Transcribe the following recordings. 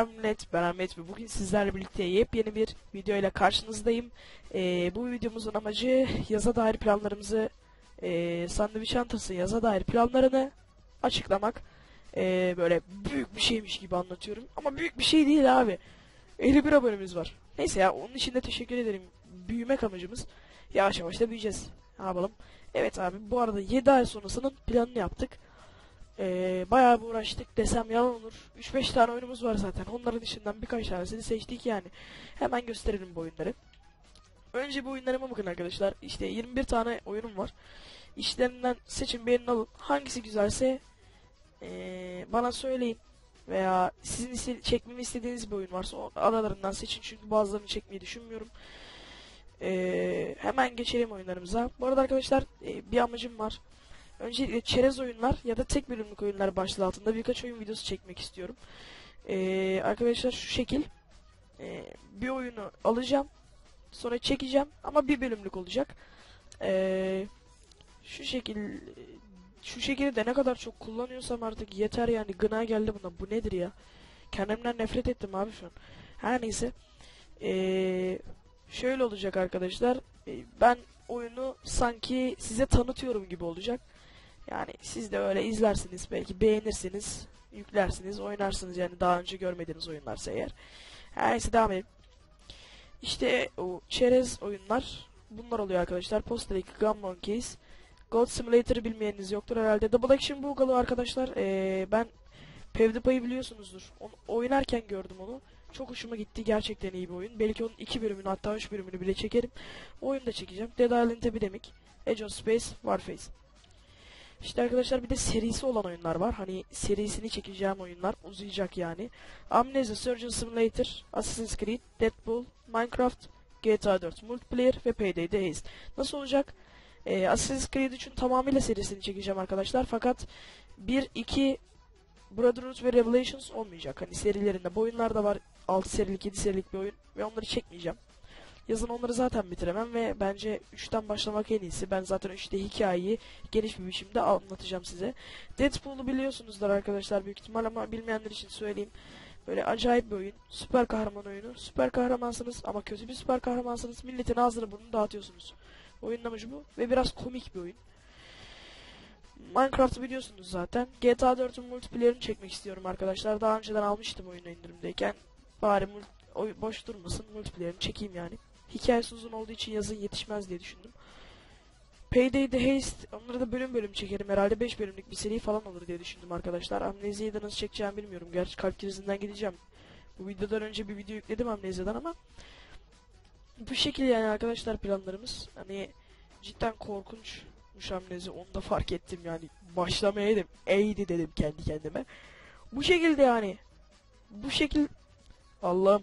Ahmet, ben Ahmet ve bugün sizlerle birlikte yepyeni bir video ile karşınızdayım. Ee, bu videomuzun amacı yaza dair planlarımızı, e, sandviç çantası yaza dair planlarını açıklamak. Ee, böyle büyük bir şeymiş gibi anlatıyorum ama büyük bir şey değil abi. 51 abonemiz var. Neyse ya onun için de teşekkür ederim. Büyümek amacımız. Yavaş yavaş da büyüyeceğiz. Ne yapalım? Evet abi bu arada 7 ay sonrasının planını yaptık. Ee, bayağı bir uğraştık desem yalan olur. 3-5 tane oyunumuz var zaten. Onların dışından birkaç tanesini seçtik yani. Hemen gösterelim bu oyunları. Önce bu oyunlarıma bakın arkadaşlar. İşte 21 tane oyunum var. İşlerinden seçin beğenin alın. Hangisi güzelse ee, bana söyleyin. Veya sizin iste çekmemi istediğiniz bir oyun varsa aralarından seçin. Çünkü bazılarını çekmeyi düşünmüyorum. Ee, hemen geçelim oyunlarımıza. Bu arada arkadaşlar e, bir amacım var. Öncelikle çerez oyunlar ya da tek bölümlük oyunlar başlığı altında birkaç oyun videosu çekmek istiyorum. Ee, arkadaşlar şu şekil ee, bir oyunu alacağım. Sonra çekeceğim ama bir bölümlük olacak. Ee, şu şekil şu şekilde de ne kadar çok kullanıyorsam artık yeter yani gına geldi buna. Bu nedir ya? Kendimden nefret ettim abi şu an. Her neyse. Ee, şöyle olacak arkadaşlar. Ee, ben oyunu sanki size tanıtıyorum gibi olacak. Yani siz de öyle izlersiniz belki beğenirsiniz, yüklersiniz, oynarsınız yani daha önce görmediğiniz oyunlarsa eğer. Her neyse devam edelim. İşte o çerez oyunlar bunlar oluyor arkadaşlar. Poster 2, Gun Monkeys, God Simulator'ı bilmeyeniniz yoktur herhalde. Double Action Boogaloo arkadaşlar. Ee, ben PewDiePie'yi biliyorsunuzdur. Onu, oynarken gördüm onu. Çok hoşuma gitti. Gerçekten iyi bir oyun. Belki onun iki bölümünü hatta üç bölümünü bile çekerim. O oyunu da çekeceğim. Dead Island Epidemic, Age of Space, Warface. İşte arkadaşlar bir de serisi olan oyunlar var. Hani serisini çekeceğim oyunlar uzayacak yani. Amnesia, Surgeon Simulator, Assassin's Creed, Deadpool, Minecraft, GTA 4 Multiplayer ve Payday Haze. Nasıl olacak? Ee, Assassin's Creed için tamamıyla serisini çekeceğim arkadaşlar. Fakat 1, 2, Brotherhood ve Revelations olmayacak. Hani serilerinde bu oyunlar da var. 6 serilik, 7 serilik bir oyun ve onları çekmeyeceğim. Yazın onları zaten bitiremem ve bence 3'ten başlamak en iyisi. Ben zaten 3'te hikayeyi geniş bir biçimde anlatacağım size. Deadpool'u biliyorsunuzdur arkadaşlar büyük ihtimal ama bilmeyenler için söyleyeyim. Böyle acayip bir oyun. Süper kahraman oyunu. Süper kahramansınız ama kötü bir süper kahramansınız. Milletin ağzını burnunu dağıtıyorsunuz. Oyunun amacı bu ve biraz komik bir oyun. Minecraft'ı biliyorsunuz zaten. GTA 4'ün multiplayer'ını çekmek istiyorum arkadaşlar. Daha önceden almıştım oyunu indirimdeyken. Bari boş durmasın multiplayer'ını çekeyim yani. Hikayesi uzun olduğu için yazın yetişmez diye düşündüm. Payday The Haste onları da bölüm bölüm çekerim herhalde 5 bölümlük bir seri falan olur diye düşündüm arkadaşlar. Amnezia'yı da nasıl çekeceğimi bilmiyorum. Gerçi kalp krizinden gideceğim. Bu videodan önce bir video yükledim Amnezia'dan ama bu şekilde yani arkadaşlar planlarımız. Hani cidden korkunçmuş Amnezi onu da fark ettim yani. Başlamaya dedim. Eydi dedim kendi kendime. Bu şekilde yani. Bu şekil Allah'ım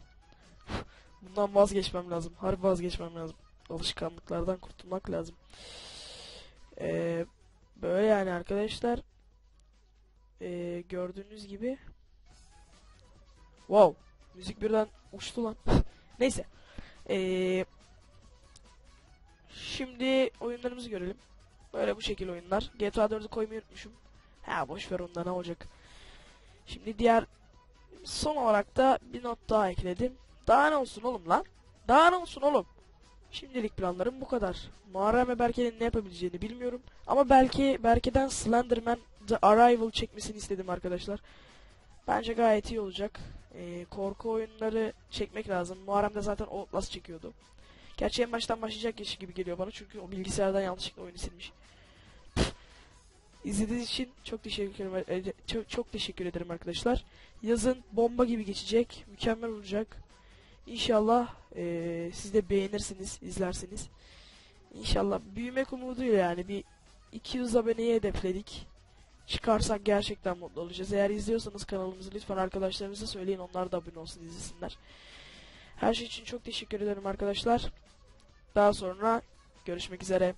Bundan vazgeçmem lazım. Harbi vazgeçmem lazım. Alışkanlıklardan kurtulmak lazım. Ee, böyle yani arkadaşlar. Ee, gördüğünüz gibi. Wow. Müzik birden uçtu lan. Neyse. Ee, şimdi oyunlarımızı görelim. Böyle bu şekil oyunlar. GTA 4'ü koymayı unutmuşum. Ha boş ver onda ne olacak. Şimdi diğer son olarak da bir not daha ekledim. Daha ne olsun oğlum lan? Daha ne olsun oğlum? Şimdilik planlarım bu kadar. Muharrem ve Berke'nin ne yapabileceğini bilmiyorum. Ama belki Berke'den Slenderman The Arrival çekmesini istedim arkadaşlar. Bence gayet iyi olacak. Ee, korku oyunları çekmek lazım. Muharrem de zaten Outlast çekiyordu. Gerçi en baştan başlayacak yaşı gibi geliyor bana çünkü o bilgisayardan yanlışlıkla oyunu silmiş. İzlediğiniz için çok teşekkür ederim. Çok, çok teşekkür ederim arkadaşlar. Yazın bomba gibi geçecek. Mükemmel olacak. İnşallah e, siz de beğenirsiniz, izlersiniz. İnşallah büyümek umuduyla yani bir 200 aboneyi hedefledik. Çıkarsak gerçekten mutlu olacağız. Eğer izliyorsanız kanalımızı lütfen arkadaşlarınıza söyleyin. Onlar da abone olsun izlesinler. Her şey için çok teşekkür ederim arkadaşlar. Daha sonra görüşmek üzere.